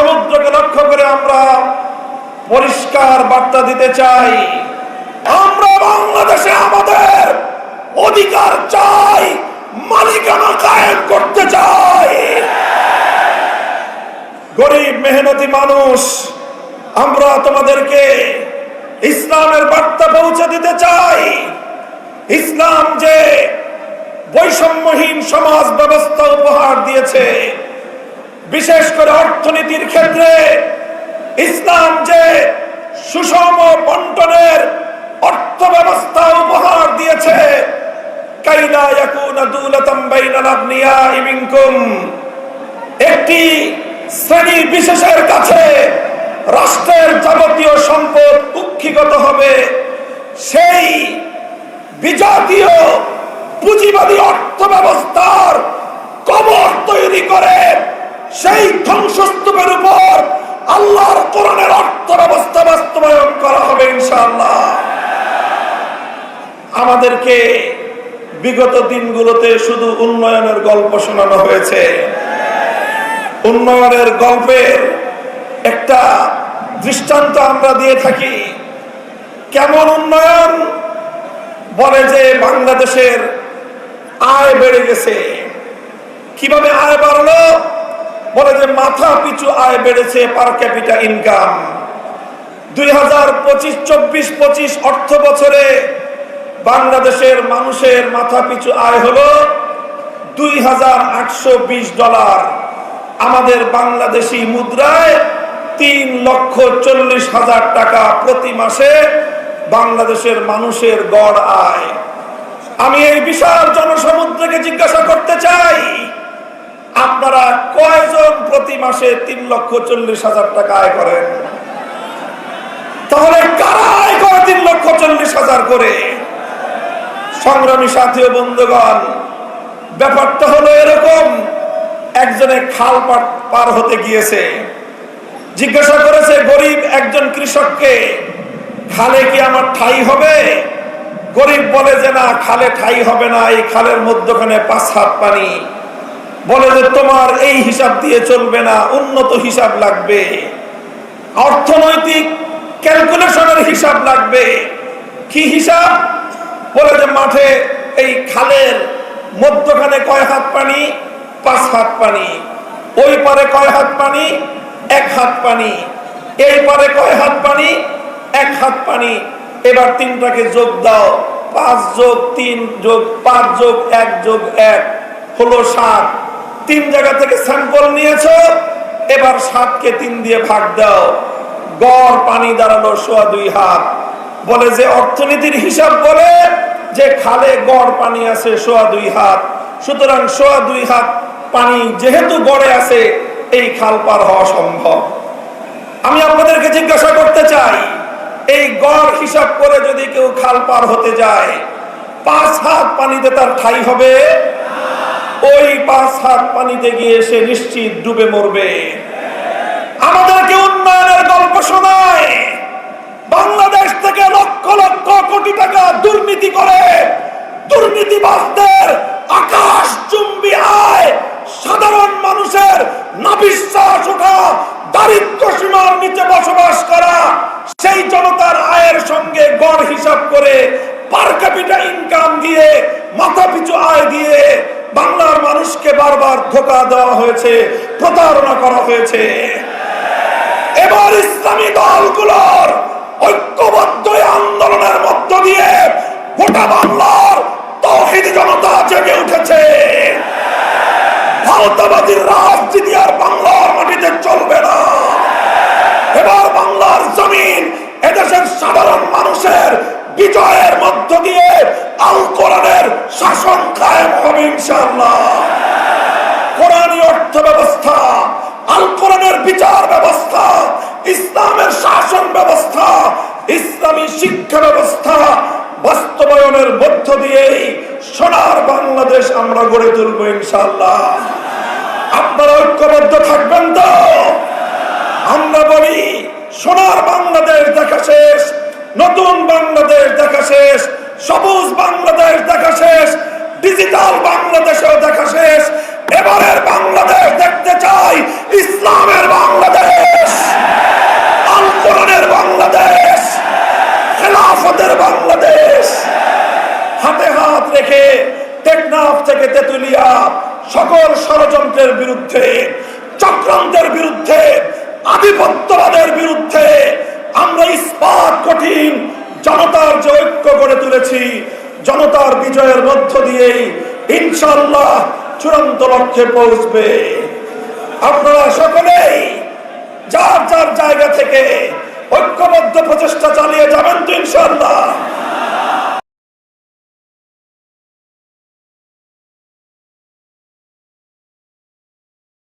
সমুদ্রকে লক্ষ্য করে আমরা পরিষ্কার বার্তা দিতে চাই। আমরা বাংলাদেশে আমাদের অধিকার চাই, মালিকানা কায়েম করতে চাই। গরিব, মেহনতি মানুষ, আমরা তোমাদেরকে ইসলামের বার্তা পৌঁছে দিতে চাই। ইসলাম যে বৈষম্যহীন সমাজ ব্যবস্থা উপহার দিয়েছে বিশেষ করে অর্থনীতির ক্ষেত্রে ইসলাম যে সুষম বন্টনের অর্থ ব্যবস্থা উপহার দিয়েছে একটি শ্রেণি বিশেষের কাছে রাষ্ট্রের যাবতীয় সম্পদ কুক্ষিগত হবে। সেই বিজাতীয় পুঁজিবাদী অর্থ ব্যবস্থার কবর তৈরি করে সেই ধ্বংসস্তূপের উপর আল্লাহর কোরআনের অর্থ ব্যবস্থা বাস্তবায়ন করা হবে, ইনশাআল্লাহ। আমাদেরকে বিগত দিনগুলোতে শুধু উন্নয়নের গল্প শোনানো হয়েছে। উন্নয়নের গল্পের একটা দৃষ্টান্ত আমরা দিয়ে থাকি। কেমন উন্নয়ন? বলে যে বাংলাদেশের আয় বেড়ে গেছে। কীভাবে আয় বাড়লো? বলে যে মাথা পিছু আয় বেড়েছে পার ক্যাপিটা ইনকাম দুই হাজার পঁচিশ, চব্বিশ, পঁচিশ অর্থ বছরে বাংলাদেশের মানুষের মাথা পিছু আয় হলো দুই হাজার আটশো বিশ ডলার। আমাদের বাংলাদেশি মুদ্রায় তিন লক্ষ চল্লিশ হাজার টাকা প্রতি মাসে বাংলাদেশের মানুষের গড় আয়। আমি এই বিশাল জনসমুদ্রকে জিজ্ঞাসা করতে চাই কয়জন প্রতি মাসে তিন লক্ষ চল্লিশ হাজার টাকা আয় করেন? তাহলে কারা আয় করে তিন লক্ষ চল্লিশ হাজার করে? সংগ্রামী সাথী বন্ধুগণ, ব্যাপারটা হলো এরকম। একজনে খাল পার হতে গিয়েছে, জিজ্ঞাসা করেছে, গরিব একজন কৃষককে খালে কি আমার ঠাই হবে? গরিব বলে যে, না, খালে ঠাই হবে না, এই খালের মধ্যখানে পাঁচ হাত পানি। বলে যে, তোমার এই হিসাব দিয়ে চলবে না, উন্নত হিসাব লাগবে। অর্থনৈতিক ক্যালকুলেশনের হিসাব লাগবে। কি হিসাব? বলে যে, মাঠে এই খালের মধ্যখানে কয় হাত পানি? পাঁচ হাত পানি। ওই পারে কয় হাত পানি? এক হাত পানি। এই পারে কয় হাত পানি? এক হাত পানি। এবার তিনটাকে যোগ দাও। পাঁচ যোগ তিন যোগ, পাঁচ যোগ এক যোগ এক, হলো সাত। তিন জায়গা থেকে স্যাম্পল নিয়েছো? এবার সাতকে তিন দিয়ে ভাগ দাও। গড় পানি দাঁড়াল সোয়া দুই হাত। বলে যে অর্থনীতির হিসাব বলে যে খালে গড় পানি আছে সোয়া দুই হাত। সুতরাং সোয়া দুই হাত পানি যেহেতু গড়ে আছে, এই খাল পার হওয়া সম্ভব। আমি আপনাদেরকে জিজ্ঞাসা করতে চাই, এই গড় হিসাব করে যদি কেউ খাল পার হতে যায়, পাঁচ হাত পানিতে তার ঠাই হবে? ওই পাঁচ হাত পানিতে গিয়ে সে নিশ্চিত ডুবে মরবে। আমাদেরকে উন্নয়নের গল্প শোনায়। বাংলাদেশ থেকে লক্ষ লক্ষ কোটি টাকা দুর্নীতি করে দুর্নীতিবাসদের আকাশ চুম্বি আয় সাধারণ মানুষের নাবিশ্বাস ওঠা, দারিদ্র সীমার নিচে বসবাস করা, সেই জনতার আয়ের সঙ্গে গড় হিসাব করে পার ক্যাপিটা ইনকাম দিয়ে মাথা পিছু আয় দিয়ে বারবার ধোকা দেওয়া হয়েছে, প্রতারণা করা হয়েছে। এবার ইসলামী দলগুলোর ঐক্যবদ্ধ আন্দোলনের মধ্য দিয়ে গোটা বাংলার তৌহিদ জনতা জেগে উঠেছে। ভারতবাদীর রাজনীতি আর বাংলার মাটিতে চলবে না। এবার বাংলার জমিন এদেশের সাধারণ মানুষের বিজয়ের মধ্য দিয়ে আল কোরআনের শাসন কায়েম হবে ইনশাআল্লাহ। কোরআনী অর্থ ব্যবস্থা আল কোরআনের বিচার ব্যবস্থা, ইসলামের শাসন ব্যবস্থা, ইসলামী শিক্ষা ব্যবস্থা বাস্তবায়নের মধ্য দিয়েই সোনার বাংলাদেশ আমরা গড়ে তুলবো ইনশাআল্লাহ। আপনারা ঐক্যবদ্ধ থাকবেন তো? আমরা বলি, সোনার বাংলাদেশ দেখা শেষ, নতুন বাংলাদেশ দেখা শেষ, সবুজ বাংলাদেশ দেখা শেষ, ডিজিটাল বাংলাদেশেও দেখা শেষ এবারের বাংলাদেশ দেখতে চাই ইসলামের বাংলাদেশ আন্দোলনের বাংলাদেশ, খেলাফতের বাংলাদেশ। হাতে হাত রেখে টেকনাফ থেকে তেতুলিয়া সকল ষড়যন্ত্রের বিরুদ্ধে, চক্রান্তের বিরুদ্ধে, আধিপত্যবাদের বিরুদ্ধে আমরা ইস্পাত কঠিন জনতার যে ঐক্য গড়ে তুলেছি, জনতার বিজয়ের মধ্য দিয়েই ইনশাল্লাহ চূড়ান্ত লক্ষ্যে পৌঁছবে। আপনারা সকলেই যার যার জায়গা থেকে ঐক্যবদ্ধ প্রচেষ্টা চালিয়ে যাবেন তো ইনশাল্লাহ